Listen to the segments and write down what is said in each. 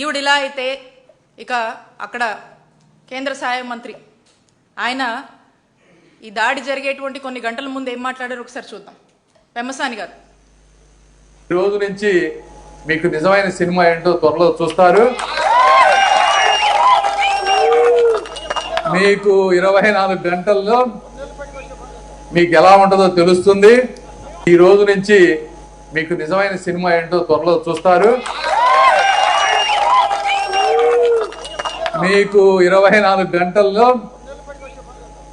ఈవిడిలా అయితే ఇక అక్కడ కేంద్ర సహాయ మంత్రి ఆయన ఈ దాడి జరిగేటువంటి కొన్ని గంటల ముందు ఏం మాట్లాడారు ఒకసారి చూద్దాం. పెమ్మసాని గారు. ఈ రోజు నుంచి మీకు నిజమైన సినిమా ఏంటో త్వరలో చూస్తారు. మీకు ఇరవై నాలుగు గంటల్లో మీకు ఎలా ఉంటుందో తెలుస్తుంది. ఈ రోజు నుంచి మీకు నిజమైన సినిమా ఏంటో త్వరలో చూస్తారు. మీకు ఇరవై నాలుగు గంటల్లో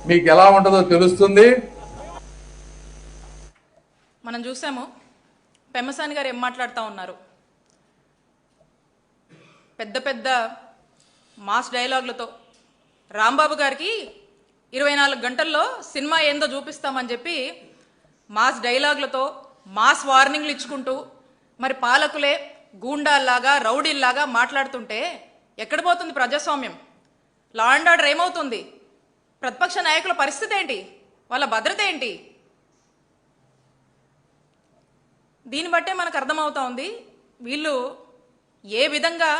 మీకు ఎలా ఉంటుందో తెలుస్తుంది. మనం చూసాము పెమ్మసాని గారు ఏం మాట్లాడుతూ ఉన్నారు? పెద్ద పెద్ద మాస్ డైలాగులతో రాంబాబు గారికి ఇరవై నాలుగు గంటల్లో సినిమా ఏందో చూపిస్తామని చెప్పి మాస్ డైలాగులతో మాస్ వార్నింగ్లు ఇచ్చుకుంటూ మరి పాలకులే గూండాల్లాగా రౌడీల్లాగా మాట్లాడుతుంటే ఎక్కడ పోతుంది ప్రజాస్వామ్యం? లా అండ్ ఆర్డర్ ఏమవుతుంది? ప్రతిపక్ష నాయకుల పరిస్థితి ఏంటి? వాళ్ళ భద్రత ఏంటి? దీన్ని బట్టే మనకు అర్థమవుతా ఉంది వీళ్ళు ఏ విధంగా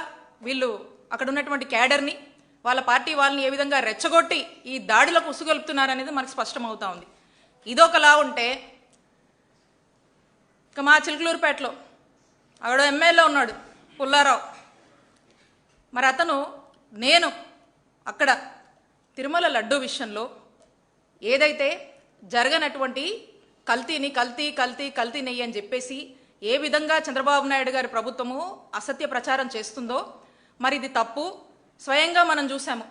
వీళ్ళు అక్కడ ఉన్నటువంటి క్యాడర్ని వాళ్ళ పార్టీ వాళ్ళని ఏ విధంగా రెచ్చగొట్టి ఈ దాడిలకు ఉసుగొలుపుతున్నారనేది మనకు స్పష్టమవుతా ఉంది. ఇదొకలా ఉంటే ఇక మా చిలుకలూరుపేటలో అక్కడ ఎమ్మెల్యే ఉన్నాడు పుల్లారావు. మరి అతను నేను అక్కడ తిరుమల లడ్డు విషయంలో ఏదైతే జరగనటువంటి కల్తీని కల్తీ కల్తీ కల్తీ నెయ్యి అని చెప్పేసి ఏ విధంగా చంద్రబాబు నాయుడు గారి ప్రభుత్వము అసత్య ప్రచారం చేస్తుందో మరి ఇది తప్పు. స్వయంగా మనం చూసాము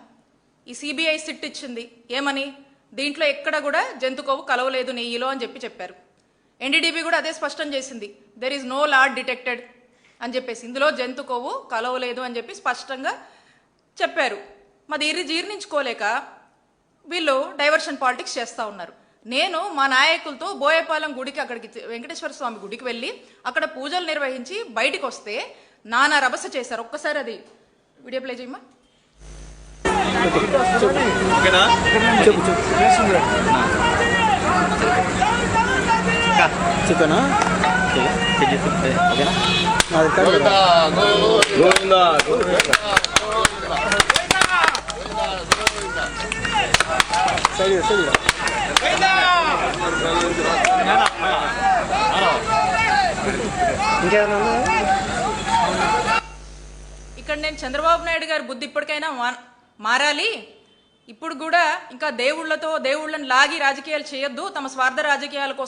ఈ సిబిఐ సిట్ ఇచ్చింది. ఏమని? దీంట్లో ఎక్కడ కూడా జంతుకోవు కలవలేదు నెయ్యిలో అని చెప్పి చెప్పారు. ఎన్డీడీబీ కూడా అదే స్పష్టం చేసింది. There is no lard detected అని చెప్పేసి. ఇందులో జంతు కొవ్వు కలవలేదు అని చెప్పి స్పష్టంగా చెప్పారు. మరి ఇది జీర్ణించుకోలేక వీళ్ళు డైవర్షన్ పాలిటిక్స్ చేస్తూ ఉన్నారు. నేను మా నాయకులతో బోయపాలెం గుడికి అక్కడికి వెంకటేశ్వర స్వామి గుడికి వెళ్ళి అక్కడ పూజలు నిర్వహించి బయటికి వస్తే నానా రభస చేశారు. ఒక్కసారి అది వీడియో ప్లే చేయమ్మా. చికెన్ కేజీ ఓకేనా ఇక్కడ నేను చంద్రబాబు నాయుడు గారి బుద్ధి ఇప్పటికైనా మారాలి. ఇప్పుడు కూడా ఇంకా దేవుళ్ళతో దేవుళ్ళని లాగి రాజకీయాలు చేయొద్దు. తమ స్వార్థ రాజకీయాల కోసం